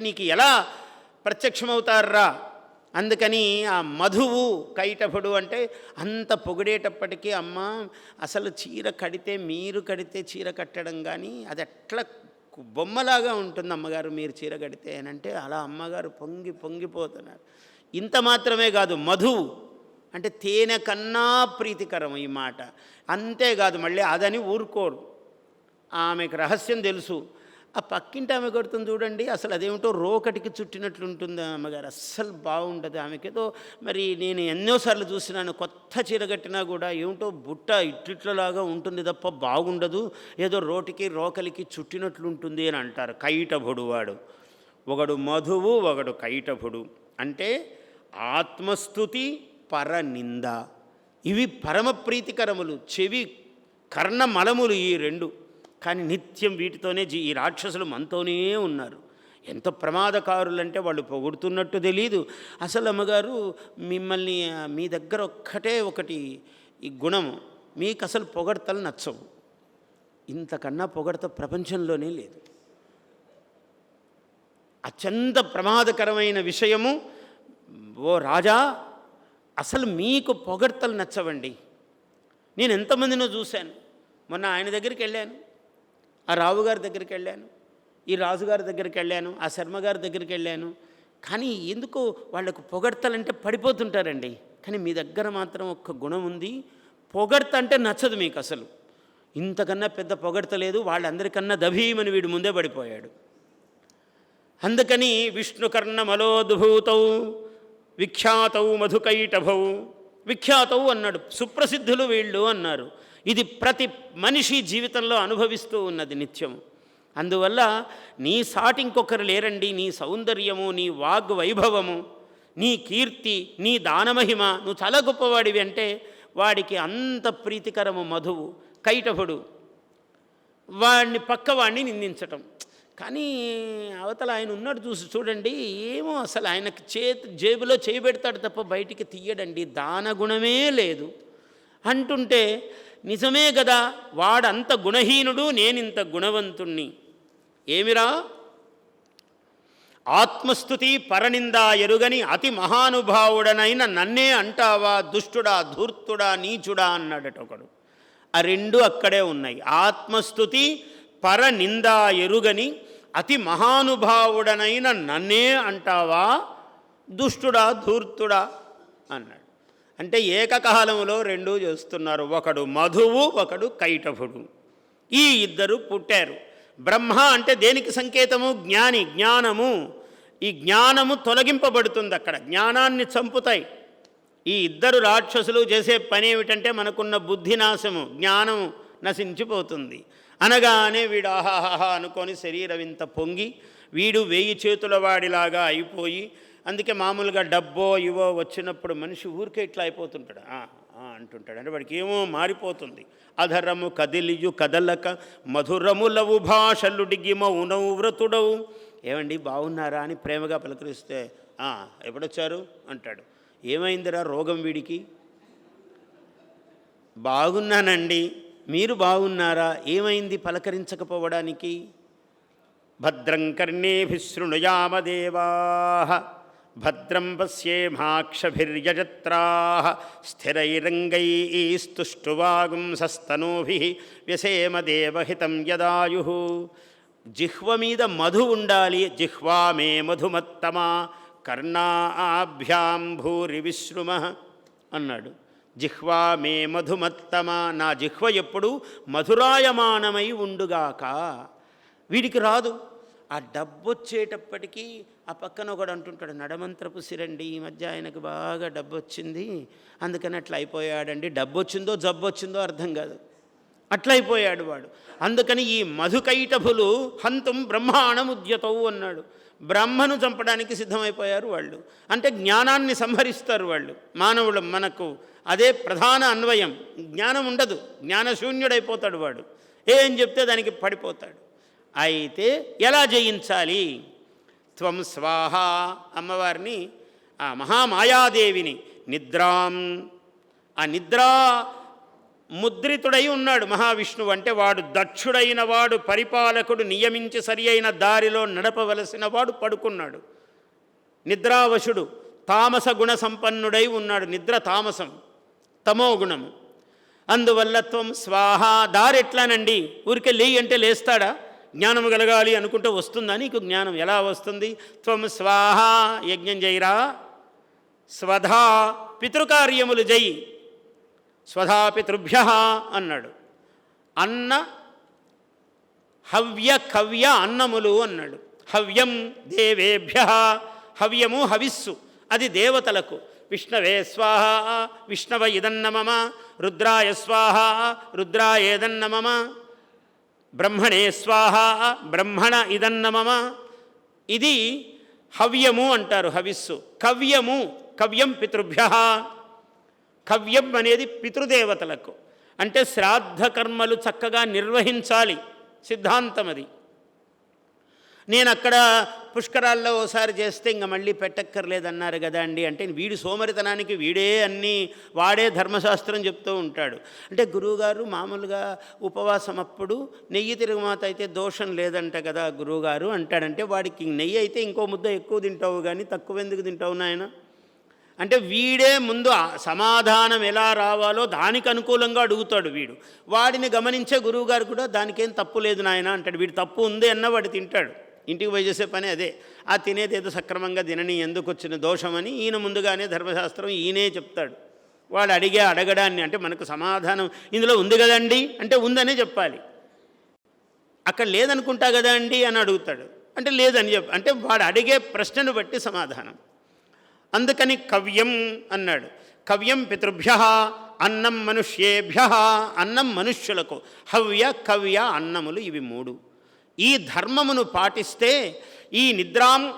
నీకు ఎలా ప్రత్యక్షమవుతారా అందుకని ఆ మధువు కైటభుడు అంటే అంత పొగిడేటప్పటికీ అమ్మ అసలు చీర కడితే మీరు కడితే చీర కట్టడం కానీ అది ఎట్లా బొమ్మలాగా ఉంటుంది అమ్మగారు మీరు చీర కడితే అని అంటే అలా అమ్మగారు పొంగి పొంగిపోతున్నారు. ఇంత మాత్రమే కాదు మధువు అంటే తేనె కన్నా ప్రీతికరం ఈ మాట. అంతేకాదు మళ్ళీ అదని ఊరుకోరు. ఆమెకు రహస్యం తెలుసు. ఆ పక్కింటి ఆమె కొడుతుంది చూడండి అసలు అదేమిటో రోకటికి చుట్టినట్లు ఉంటుంది అమ్మగారు. అస్సలు బాగుంటుంది ఆమెకేదో మరి నేను ఎన్నోసార్లు చూసినాను కొత్త చీర కట్టినా కూడా ఏమిటో బుట్ట ఇట్లిట్లలాగా ఉంటుంది తప్ప బాగుండదు. ఏదో రోటికి రోకలికి చుట్టినట్లు ఉంటుంది అని అంటారు కైటభుడు వాడు ఒకడు మధువు ఒకడు కైటభుడు అంటే ఆత్మస్థుతి పరనింద. ఇవి పరమ ప్రీతికరములు. చెవి కర్ణమలములు ఈ రెండు. కానీ నిత్యం వీటితోనే జీ ఈ రాక్షసులు మనతోనే ఉన్నారు. ఎంత ప్రమాదకారులంటే వాళ్ళు పొగుడుతున్నట్టు తెలీదు. అసలు అమ్మగారు మిమ్మల్ని మీ దగ్గర ఒక్కటే ఒకటి ఈ గుణం మీకు అసలు పొగడతలు నచ్చవు. ఇంతకన్నా పొగడత ప్రపంచంలోనే లేదు. అత్యంత ప్రమాదకరమైన విషయము ఓ రాజా అసలు మీకు పొగడ్తలు నచ్చవండి. నేను ఎంతమందినో చూశాను. మొన్న ఆయన దగ్గరికి వెళ్ళాను. ఆ రావు గారి దగ్గరికి వెళ్ళాను. ఈ రాజుగారి దగ్గరికి వెళ్ళాను. ఆ శర్మ గారి దగ్గరికి వెళ్ళాను. కానీ ఎందుకు వాళ్ళకు పొగడ్తలంటే పడిపోతుంటారండి. కానీ మీ దగ్గర మాత్రం ఒక్క గుణం ఉంది. పొగడ్త అంటే నచ్చదు మీకు అసలు. ఇంతకన్నా పెద్ద పొగడ్త లేదు. వాళ్ళందరికన్నా దభీమని వీడు ముందే పడిపోయాడు. అందుకని విష్ణుకర్ణ మలోద్భూతౌ విఖ్యాతౌ మధుకైటభౌ. విఖ్యాతవు అన్నాడు. సుప్రసిద్ధులు వీళ్ళు అన్నారు. ఇది ప్రతి మనిషి జీవితంలో అనుభవిస్తూ ఉన్నది నిత్యం అందువల్ల నీ సాటి ఇంకొకరు లేరండి నీ సౌందర్యము నీ వాగ్ వైభవము నీ కీర్తి నీ దానమహిమ నువ్వు చాలా గొప్పవాడివి అంటే వాడికి అంత ప్రీతికరము మధువు కైటభుడు వాడిని పక్కవాడిని నిందించటం. కానీ అవతల ఆయన ఉన్నాడు చూసి చూడండి ఏమో అసలు ఆయనకి చేతి జేబులో చేయబెడతాడు తప్ప బయటికి తీయడండి దానగుణమే లేదు. అంటుంటే నిజమే కదా వాడంత గుణహీనుడు నేనింత గుణవంతుణ్ణి. ఏమిరా? ఆత్మస్థుతి పరనిందా ఎరుగని అతి మహానుభావుడనైన నన్నే అంటావా దుష్టుడా ధూర్తుడా నీచుడా అన్నాడట ఒకడు. ఆ రెండు అక్కడే ఉన్నాయి. ఆత్మస్థుతి పరనిందా ఎరుగని అతి మహానుభావుడనైన నన్నే అంటావా దుష్టుడా ధూర్తుడా అన్నాడు. అంటే ఏకకాలంలో రెండూ చేస్తున్నారు. ఒకడు మధువు ఒకడు కైటభుడు. ఈ ఇద్దరు పుట్టారు. బ్రహ్మ అంటే దేనికి సంకేతము? జ్ఞాని జ్ఞానము. ఈ జ్ఞానము తొలగింపబడుతుంది అక్కడ. జ్ఞానాన్ని చంపుతాయి. ఈ ఇద్దరు రాక్షసులు చేసే పని ఏమిటంటే మనకున్న బుద్ధినాశము జ్ఞానము నశించిపోతుంది. అనగానే వీడు ఆహాహా అనుకొని శరీరం ఇంత పొంగి వీడు వేయి చేతుల వాడిలాగా అయిపోయి అందుకే మామూలుగా డబ్బో ఇవో వచ్చినప్పుడు మనిషి ఊరికే ఇట్లా అయిపోతుంటాడు. అంటుంటాడు. అంటే వాడికి ఏమో మారిపోతుంది. అధరము కదిలియు కదలక మధురములవు భాషలుడిగి మౌనవు వ్రతుడవు. ఏమండి బాగున్నారా అని ప్రేమగా పలకరిస్తే ఎప్పుడొచ్చారు? అంటాడు. ఏమైందిరా రోగం వీడికి? బాగున్నానండి. మీరు బాగున్నారా? ఏమైంది పలకరించకపోవడానికి? భద్రం కర్ణేభిశృణుయామదేవా భద్రం పశ్యేమాక్షభిర్యజత్రా స్థిరైరంగైస్తుష్టువాగుంసస్తనూభి వ్యసేమ దేవహితం యదాయు. జిహ్వ మీద మధు ఉండాలి జిహ్వా మే మధుమత్తమా కర్ణాభ్యాం భూరి విశ్రుమ అన్నాడు. జిహ్వా మే మధుమత్తమ నా జిహ్వ ఎప్పుడు మధురాయమానమై ఉండుగాక. వీడికి రాదు. ఆ డబ్బు వచ్చేటప్పటికీ ఆ పక్కన ఒకడు అంటుంటాడు నడమంత్రపు సిరండి ఈ మధ్య ఆయనకు బాగా డబ్బు వచ్చింది అందుకని అట్లా అయిపోయాడండి. డబ్బు వచ్చిందో జబ్బు వచ్చిందో అర్థం కాదు. అట్లయిపోయాడు వాడు. అందుకని ఈ మధుకైటభులు హంతం బ్రహ్మాణముద్యతవు అన్నాడు. బ్రహ్మను చంపడానికి సిద్ధమైపోయారు వాళ్ళు. అంటే జ్ఞానాన్ని సంహరిస్తారు వాళ్ళు. మానవులు మనకు అదే ప్రధాన అన్వయం. జ్ఞానం ఉండదు. జ్ఞానశూన్యుడైపోతాడు వాడు. ఏం చెప్తే దానికి పడిపోతాడు. అయితే ఎలా జయించాలి? త్వం స్వాహ అమ్మవారిని ఆ మహామాయాదేవిని నిద్రాం. ఆ నిద్రా ముద్రితుడై ఉన్నాడు మహావిష్ణువు అంటే వాడు దక్షుడైన వాడు పరిపాలకుడు నియమించి సరి అయిన దారిలో నడపవలసిన వాడు పడుకున్నాడు. నిద్రావశుడు తామస గుణ సంపన్నుడై ఉన్నాడు. నిద్ర తామసం తమో గుణము. అందువల్ల త్వం స్వాహ దారెట్లానండి? ఊరికే లేయి అంటే లేస్తాడా? జ్ఞానం కలగాలి అనుకుంటే వస్తుందా నీకు? జ్ఞానం ఎలా వస్తుంది? త్వం స్వాహ యజ్ఞం చేయరా స్వధా పితృకార్యములు జై. స్వధా పితృభ్య అన్నాడు. అన్న హవ్య కవ్య అన్నములు అన్నాడు. హవ్యం దేవేభ్య హవ్యము హవిస్సు. అది దేవతలకు. విష్ణవే స్వాహ విష్ణవ ఇదన్నమమ రుద్రాయ స్వాహ రుద్రాయేదన్నమమ బ్రహ్మణే స్వాహ బ్రహ్మణ ఇదన్నమమ. ఇది హవ్యము అంటారు హవిస్సు. కవ్యము కవ్యం పితృభ్య. కవ్యం అనేది పితృదేవతలకు. అంటే శ్రాద్ధ కర్మలు చక్కగా నిర్వహించాలి. సిద్ధాంతం అది నేను అక్కడ పుష్కరాల్లో ఓసారి చేస్తే ఇంక మళ్ళీ పెట్టక్కర్లేదన్నారు కదా అండి. అంటే వీడి సోమరితనానికి వీడే అన్నీ వాడే ధర్మశాస్త్రం చెప్తూ ఉంటాడు. అంటే గురువుగారు మామూలుగా ఉపవాసం అప్పుడు నెయ్యి తిరుగుమాత అయితే దోషం లేదంట కదా గురువుగారు అంటాడంటే వాడికి నెయ్యి అయితే ఇంకో ముద్ద ఎక్కువ తింటావు కానీ తక్కువ ఎందుకు తింటావు నాయన? అంటే వీడే ముందు సమాధానం ఎలా రావాలో దానికి అనుకూలంగా అడుగుతాడు వీడు. వాడిని గమనించే గురువుగారు కూడా దానికేం తప్పు లేదు నాయన అంటాడు. వీడు తప్పు ఉంది అన్న వాడు తింటాడు. ఇంటికి పోయి చేసే పని అదే. ఆ తినేదేదో సక్రమంగా తినని ఎందుకు వచ్చిన దోషమని ఈయన ముందుగానే ధర్మశాస్త్రం ఈయనే చెప్తాడు. వాడు అడిగే అడగడాన్ని అంటే మనకు సమాధానం ఇందులో ఉంది కదండి అంటే ఉందనే చెప్పాలి. అక్కడ లేదనుకుంటా కదా అండి అని అడుగుతాడు. అంటే లేదని చెప్ప అంటే వాడు అడిగే ప్రశ్నను బట్టి సమాధానం. అందుకని కవ్యం అన్నాడు. కవ్యం పితృభ్య అన్నం మనుష్యేభ్య అన్నం మనుష్యులకు. హవ్య కవ్య అన్నములు ఇవి మూడు. ఈ ధర్మమును పాటిస్తే ఈ నిద్రాం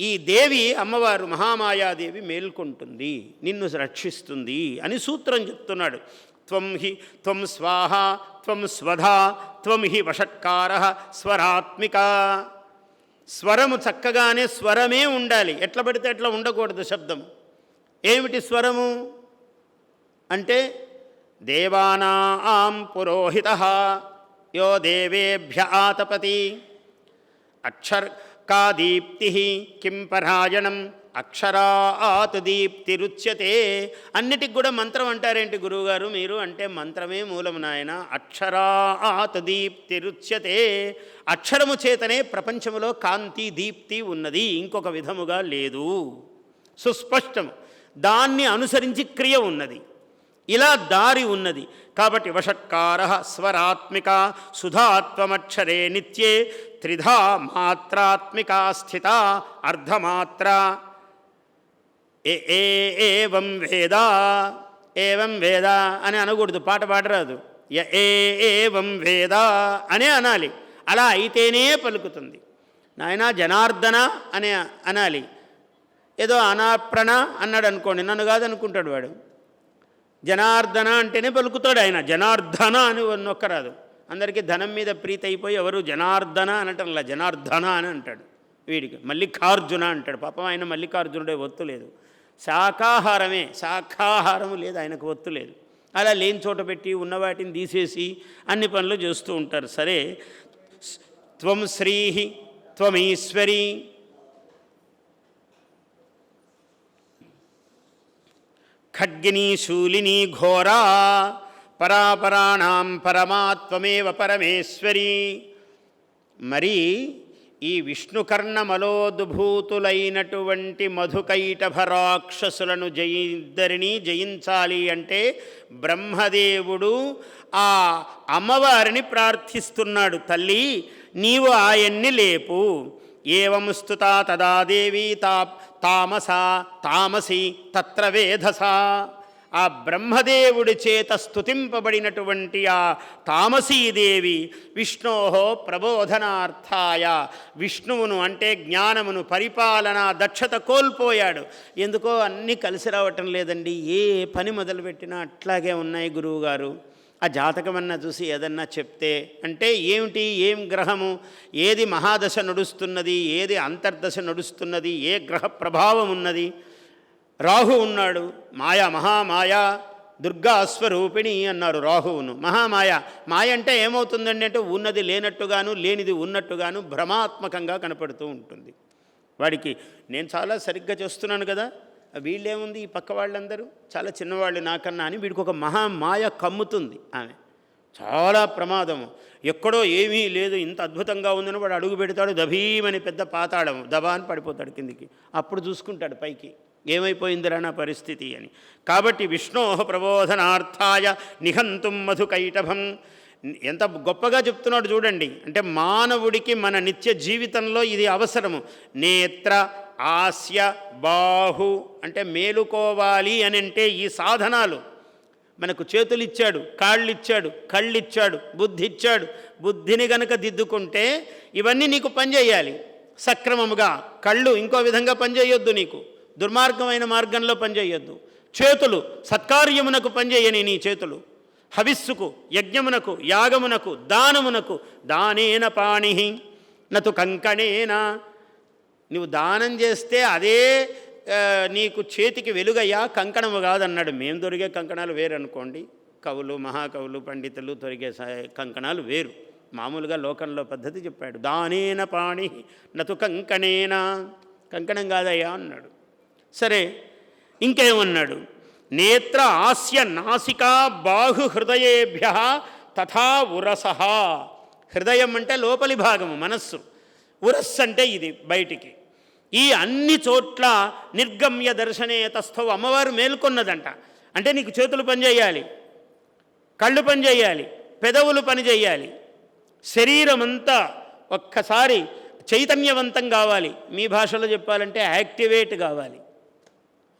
ఈ దేవి అమ్మవారు మహామాయాదేవి మేల్కొంటుంది నిన్ను రక్షిస్తుంది అని సూత్రం చెప్తున్నాడు. త్వం హి త్వం స్వాహ త్వం స్వధా త్వం హి వషట్కార స్వరాత్మిక. స్వరము చక్కగానే స్వరమే ఉండాలి. ఎట్లా పడితే ఎట్లా ఉండకూడదు శబ్దం. ఏమిటి స్వరము? అంటే దేవానా ఆం పురోహిత. యో దేవేభ్య ఆతపతి. అక్షర్కా దీప్తి కిం పరాయణం అక్షరాత్ దీప్తిరుచ్యతే అన్నిటికి కూడా మంత్రం అంటారేంటి గురువుగారు మీరు? అంటే మంత్రమే మూలము నాయన. అక్షరాత్ దీప్తిరుచ్యతే అక్షరము చేతనే ప్రపంచములో కాంతి దీప్తి ఉన్నది. ఇంకొక విధముగా లేదు. సుస్పష్టము. దాన్ని అనుసరించి క్రియ ఉన్నది. ఇలా దారి ఉన్నది. కాబట్టి వషట్కార స్వరాత్మిక సుధాత్వమక్షరే నిత్యే త్రిధా మాత్రాత్మికా స్థిత అర్ధమాత్ర. ఏ ఏ వేద ఏవం వేద అని అనకూడదు పాట పాడరాదు. య ఏ ఏవం వేద అనే అనాలి. అలా అయితేనే పలుకుతుంది. నాయన జనార్దన అనే అనాలి. ఏదో అనాప్రణ అన్నాడు అనుకోండి నన్ను కాదనుకుంటాడు వాడు. జనార్దన అంటేనే పలుకుతాడు ఆయన. జనార్దన అని నొక్కరాదు. అందరికీ ధనం మీద ప్రీతి అయిపోయి ఎవరు? జనార్దన అనటంలా జనార్దన అని అంటాడు వీడికి. మల్లికార్జున అంటాడు. పాపం ఆయన మల్లికార్జునుడే ఒత్తు లేదు. శాకాహారమే శాఖాహారము లేదు. ఆయనకు ఒత్తు లేదు. అలా లేని చోట పెట్టి ఉన్న వాటిని తీసేసి అన్ని పనులు చేస్తూ ఉంటారు. సరే. త్వం శ్రీ త్వమీశ్వరీ ఖడ్గిని శూలిని ఘోరా పరాపరాణం పరమాత్వమేవ పరమేశ్వరి. మరి ఈ విష్ణుకర్ణమలోద్భూతులైనటువంటి మధుకైటభ రాక్షసులను జయిద్దరిని జయించాలి అంటే బ్రహ్మదేవుడు ఆ అమ్మవారిని ప్రార్థిస్తున్నాడు తల్లి నీవు ఆయన్ని లేపు. ఏం స్తుతా తదా దేవీ తా తామస తామసి తత్ర వేధస. ఆ బ్రహ్మదేవుడి చేత స్తుతింపబడినటువంటి ఆ తామసీదేవి విష్ణో ప్రబోధనార్థాయ. విష్ణువును అంటే జ్ఞానమును పరిపాలన దక్షత కోల్పోయాడు. ఎందుకో అన్నీ కలిసి రావటం లేదండి. ఏ పని మొదలుపెట్టినా అట్లాగే ఉన్నాయి గురువుగారు. ఆ జాతకమన్నా చూసి ఏదన్నా చెప్తే అంటే ఏమిటి ఏం గ్రహము ఏది మహాదశ నడుస్తున్నది ఏది అంతర్దశ నడుస్తున్నది ఏ గ్రహ ప్రభావం ఉన్నది? రాహు ఉన్నాడు మాయా మహామాయా దుర్గా స్వరూపిణి అన్నారు రాహువును. మహామాయ మాయ అంటే ఏమవుతుందండి అంటే ఉన్నది లేనట్టుగాను లేనిది ఉన్నట్టుగాను భ్రమాత్మకంగా కనపడుతూ ఉంటుంది. వాడికి నేను చాలా సరిగ్గా చేస్తున్నాను కదా? వీళ్ళేముంది ఈ పక్క వాళ్ళందరూ? చాలా చిన్నవాళ్ళు నాకన్నా అని వీడికి ఒక మహామాయ కమ్ముతుంది ఆమె. చాలా ప్రమాదము. ఎక్కడో ఏమీ లేదు ఇంత అద్భుతంగా ఉందని వాడు అడుగు పెడతాడు దభీమని పెద్ద పాతాళం దబా అని పడిపోతాడు కిందికి. అప్పుడు చూసుకుంటాడు పైకి. ఏమైపోయిందిరా నా పరిస్థితి అని. కాబట్టి విష్ణోహ ప్రబోధనార్థాయ నిహంతుం మధుకైటభం ఎంత గొప్పగా చెప్తున్నాడు చూడండి. అంటే మానవుడికి మన నిత్య జీవితంలో ఇది అవసరము. నేత్ర ఆస్య బాహు అంటే మేలుకోవాలి అని అంటే ఈ సాధనాలు. మనకు చేతులు ఇచ్చాడు కాళ్ళు ఇచ్చాడు కళ్ళు ఇచ్చాడు బుద్ధి ఇచ్చాడు బుద్ధిని గనక దిద్దుకుంటే ఇవన్నీ నీకు పనిచేయాలి. సక్రమముగా కళ్ళు ఇంకో విధంగా పనిచేయొద్దు నీకు. దుర్మార్గమైన మార్గంలో పనిచేయొద్దు. చేతులు సత్కార్యమునకు పనిచేయని నీ చేతులు. హవిస్సుకు యజ్ఞమునకు యాగమునకు దానమునకు దానేన పాణి నతు కంకణేన నువ్వు దానం చేస్తే అదే నీకు చేతికి వెలుగయ్యా కంకణము కాదన్నాడు. మేము దొరికే కంకణాలు వేరు అనుకోండి కవులు మహాకవులు పండితులు దొరికే కంకణాలు వేరు. మామూలుగా లోకంలో పద్ధతి చెప్పాడు. దానేన పాణి నతు కంకణేనా. కంకణం కాదయ్యా అన్నాడు. సరే ఇంకేమన్నాడు? నేత్ర ఆస్య నాసికా బాహు హృదయేభ్య తథా ఉరస. హృదయం అంటే లోపలి భాగము మనస్సు. ఉరస్సు అంటే ఇది బయటికి. ఈ అన్ని చోట్ల నిర్గమ్య దర్శనే తస్థవ అమ్మవారు మేల్కొన్నదంట. అంటే నీకు చేతులు పనిచేయాలి కళ్ళు పనిచేయాలి పెదవులు పనిచేయాలి శరీరం అంతా ఒక్కసారి చైతన్యవంతం కావాలి. మీ భాషలో చెప్పాలంటే యాక్టివేట్ కావాలి.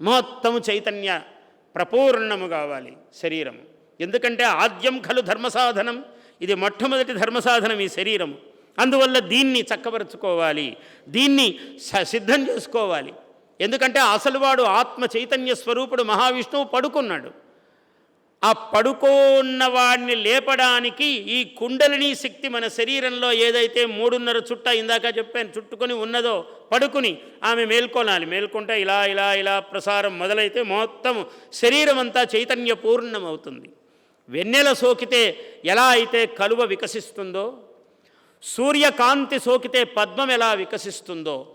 మొత్తము చైతన్య ప్రపూర్ణము కావాలి శరీరము. ఎందుకంటే ఆద్యం ఖలు ధర్మసాధనం. ఇది మొట్టమొదటి ధర్మసాధనం ఈ శరీరము. అందువల్ల దీన్ని చక్కబరుచుకోవాలి దీన్ని స- సిద్ధం చేసుకోవాలి. ఎందుకంటే అసలు వాడు ఆత్మ చైతన్య స్వరూపుడు మహావిష్ణువు పడుకున్నాడు. ఆ పడుకోన్న వాడిని లేపడానికి ఈ కుండలిని శక్తి మన శరీరంలో ఏదైతే మూడున్నర చుట్ట ఇందాక చెప్పాను చుట్టుకొని ఉన్నదో పడుకుని ఆమె మేల్కొనాలి. మేల్కొంటే ఇలా ఇలా ఇలా ప్రసారం మొదలైతే మొత్తం శరీరం అంతా చైతన్య పూర్ణమవుతుంది వెన్నెల సోకితే ఎలా అయితే కలువ వికసిస్తుందో సూర్యకాంతి సోకితే పద్మం ఎలా వికసిస్తుందో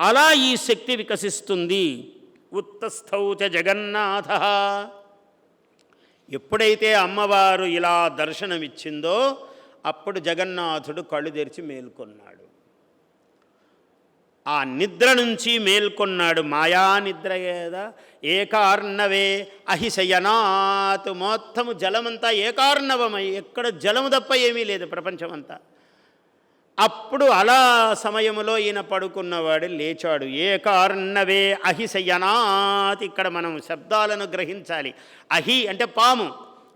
అలా ఈ శక్తి వికసిస్తుంది. ఉత్తస్థౌచ జగన్నాథ. ఎప్పుడైతే అమ్మవారు ఇలా దర్శనమిచ్చిందో అప్పుడు జగన్నాథుడు కళ్ళు తెరిచి మేల్కొన్నాడు. ఆ నిద్ర నుంచి మేల్కొన్నాడు మాయా నిద్ర కదా ఏకార్ణవే అహిశయనాత్. మొత్తము జలమంతా ఏకార్ణవమై ఎక్కడ జలము తప్ప ఏమీ లేదు ప్రపంచమంతా. అప్పుడు అలా సమయములో ఈయన పడుకున్నవాడు లేచాడు. ఏకార్ణవే అహిశయనాత్. ఇక్కడ మనం శబ్దాలను గ్రహించాలి. అహి అంటే పాము.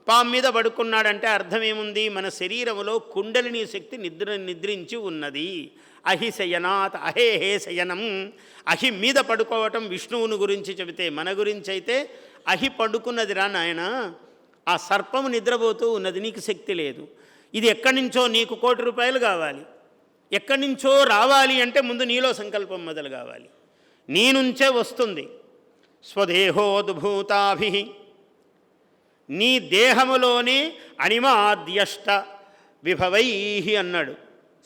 పాము మీద పడుకున్నాడంటే అర్థం ఏముంది మన శరీరములో కుండలిని శక్తి నిద్ర నిద్రించి ఉన్నది. అహిశయనాత్ అహే హే శయనం. అహి మీద పడుకోవటం విష్ణువుని గురించి చెబితే మన గురించి అయితే అహి పడుకున్నదిరా నాయన. ఆ సర్పము నిద్రపోతూ ఉన్నది. నీకు శక్తి లేదు. ఇది ఎక్కడి నుంచో నీకు కోటి రూపాయలు కావాలి. ఎక్కడి నుంచో రావాలి అంటే ముందు నీలో సంకల్పం మొదలు కావాలి. నీ నుంచే వస్తుంది. స్వదేహోద్భూతాభి. నీ దేహములోనే అణిమాద్యష్ట విభవై అన్నాడు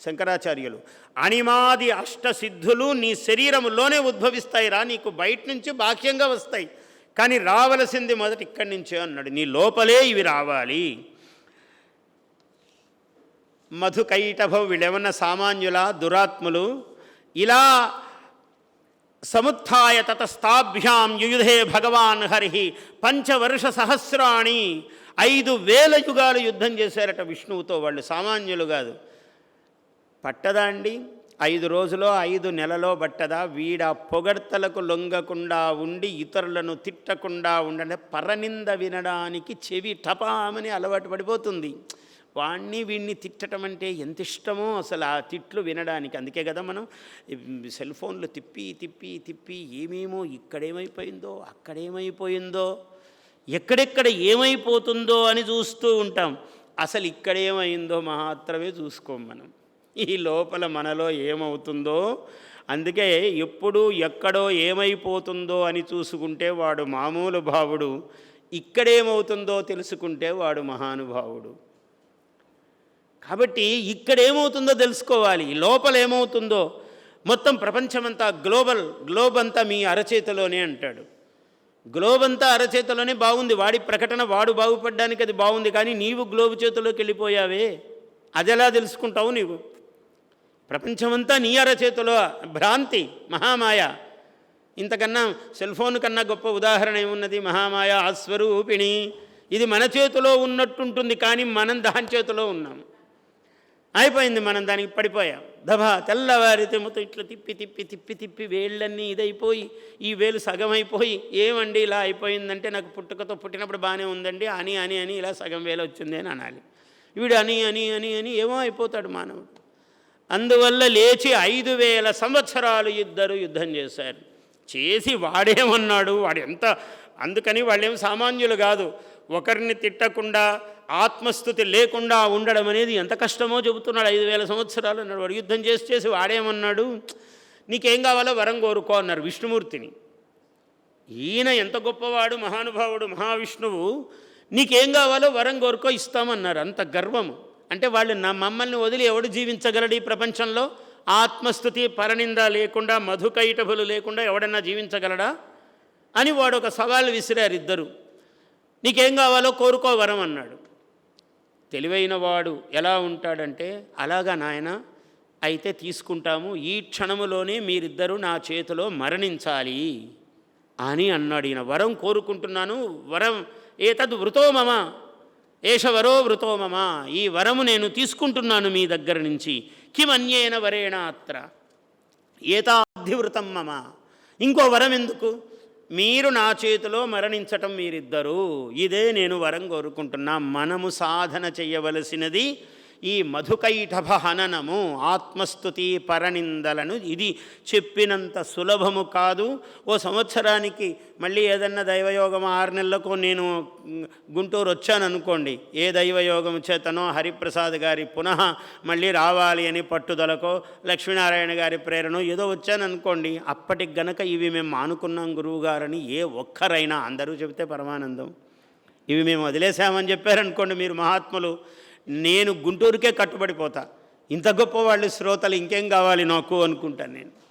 శంకరాచార్యులు. అణిమాది అష్ట సిద్ధులు నీ ఉద్భవిస్తాయి ఉద్భవిస్తాయిరా నీకు బయట నుంచి బాహ్యంగా వస్తాయి. కానీ రావలసింది మొదటి ఇక్కడి నుంచే అన్నాడు. నీ లోపలే ఇవి రావాలి. మధుకైటభ వీళ్ళేమన్నా సామాన్యుల దురాత్ములు. ఇలా సముత్య తతస్థాభ్యాం యుయుధే భగవాన్ హరి పంచవర్ష సహస్రాణి ఐదు వేల యుగాలు యుద్ధం చేశారట విష్ణువుతో వాళ్ళు. సామాన్యులు కాదు. పట్టదా అండి? ఐదు రోజులో ఐదు నెలలో పట్టదా? వీడ పొగడ్తలకు లొంగకుండా ఉండి ఇతరులను తిట్టకుండా ఉండండి. పరనింద వినడానికి చెవి టపామని అలవాటు పడిపోతుంది. వాణ్ణి వీణ్ణి తిట్టడం అంటే ఎంత ఇష్టమో అసలు ఆ తిట్లు వినడానికి. అందుకే కదా మనం సెల్ ఫోన్లు తిప్పి తిప్పి తిప్పి ఏమేమో ఇక్కడేమైపోయిందో అక్కడేమైపోయిందో ఎక్కడెక్కడ ఏమైపోతుందో అని చూస్తూ ఉంటాం. అసలు ఇక్కడేమైందో మాత్రమే చూసుకోం మనం. ఈ లోపల మనలో ఏమవుతుందో అందుకే ఎప్పుడు ఎక్కడో ఏమైపోతుందో అని చూసుకుంటే వాడు మామూలు భావుడు. ఇక్కడేమవుతుందో తెలుసుకుంటే వాడు మహానుభావుడు. కాబట్టి ఇక్కడ ఏమవుతుందో తెలుసుకోవాలి లోపల ఏమవుతుందో మొత్తం ప్రపంచమంతా గ్లోబల్ గ్లోబ్ అంతా మీ అరచేతిలోనే అంటాడు. గ్లోబ్ అంతా అరచేతిలోనే బాగుంది. వాడి ప్రకటన వాడు బాగుపడడానికి అది బాగుంది. కానీ నీవు గ్లోబ్ చేతిలోకి వెళ్ళిపోయావే. అది ఎలా తెలుసుకుంటావు నీవు? ప్రపంచమంతా నీ అరచేతిలో భ్రాంతి మహామాయ. ఇంతకన్నా సెల్ ఫోన్ కన్నా గొప్ప ఉదాహరణ ఏమున్నది? మహామాయ ఆస్వరూపిణి ఇది మన చేతిలో ఉన్నట్టుంటుంది. కానీ మనం దాని చేతిలో ఉన్నాం అయిపోయింది మనం దానికి పడిపోయాం. దభా తెల్లవారితే మొత్తం ఇట్లా తిప్పి తిప్పి తిప్పి తిప్పి వేళ్ళన్నీ ఇదైపోయి ఈ వేలు సగం అయిపోయి ఏమండి ఇలా అయిపోయిందంటే నాకు పుట్టుకతో పుట్టినప్పుడు బాగానే ఉందండి అని అని అని ఇలా సగం వేలు వచ్చింది అని అనాలి. వీడు అని అని అని అని ఏమో అయిపోతాడు మానవుడు. అందువల్ల లేచి ఐదు వేల సంవత్సరాలు ఇద్దరు యుద్ధం చేశారు. చేసి వాడేమన్నాడు? వాడు ఎంత అందుకని వాళ్ళేం సామాన్యులు కాదు. ఒకరిని తిట్టకుండా ఆత్మస్థుతి లేకుండా ఉండడం అనేది ఎంత కష్టమో చెబుతున్నాడు ఐదు వేల సంవత్సరాలు అన్నాడు. వాడు యుద్ధం చేసి చేసి వాడేమన్నాడు? నీకేం కావాలో వరం కోరుకో అన్నారు విష్ణుమూర్తిని. ఈయన ఎంత గొప్పవాడు మహానుభావుడు మహావిష్ణువు నీకేం కావాలో వరం కోరుకో ఇస్తామన్నారు. అంత గర్వము. అంటే వాళ్ళు నా మమ్మల్ని వదిలి ఎవడు జీవించగలడు ఈ ప్రపంచంలో? ఆత్మస్థుతి పరనింద లేకుండా మధుకైటభులు లేకుండా ఎవడన్నా జీవించగలడా? అని వాడు ఒక సవాల్ విసిరారు ఇద్దరు. నీకేం కావాలో కోరుకో వరం అన్నాడు. తెలివైన వాడు ఎలా ఉంటాడంటే అలాగా నాయన అయితే తీసుకుంటాము ఈ క్షణములోనే మీరిద్దరూ నా చేతిలో మరణించాలి అని అన్నాడు ఈయన. వరం కోరుకుంటున్నాను వరం ఏతద్ వృతో మమ ఏషవరో వృతో మమ ఈ వరము నేను తీసుకుంటున్నాను మీ దగ్గర నుంచి కిమన్యేన వరేణ అత్ర ఏతాధివృతం మమ ఇంకో వరం ఎందుకు? మీరు నా చేతిలో మరణించటం మీరిద్దరూ. ఇదే నేను వరం కోరుకుంటున్నా. మనము సాధన చేయవలసినది ఈ మధుకైటభ హననము ఆత్మస్థుతి పరనిందలను ఇది చెప్పినంత సులభము కాదు. ఓ సంవత్సరానికి మళ్ళీ ఏదన్నా దైవయోగం ఆరు నెలలకు నేను గుంటూరు వచ్చాను అనుకోండి ఏ దైవయోగం చేతనో హరిప్రసాద్ గారి పునః మళ్ళీ రావాలి అని పట్టుదలకో లక్ష్మీనారాయణ గారి ప్రేరణ ఏదో వచ్చాను అనుకోండి అప్పటికి గనక ఇవి మేము మానుకున్నాం గురువుగారని ఏ ఒక్కరైనా అందరూ చెబితే పరమానందం. ఇవి మేము వదిలేసామని చెప్పారనుకోండి మీరు మహాత్ములు నేను గుంటూరుకే కట్టుబడిపోతా. ఇంత గొప్పవాళ్ళు శ్రోతలు ఇంకేం కావాలి నాకు అనుకుంటాను నేను.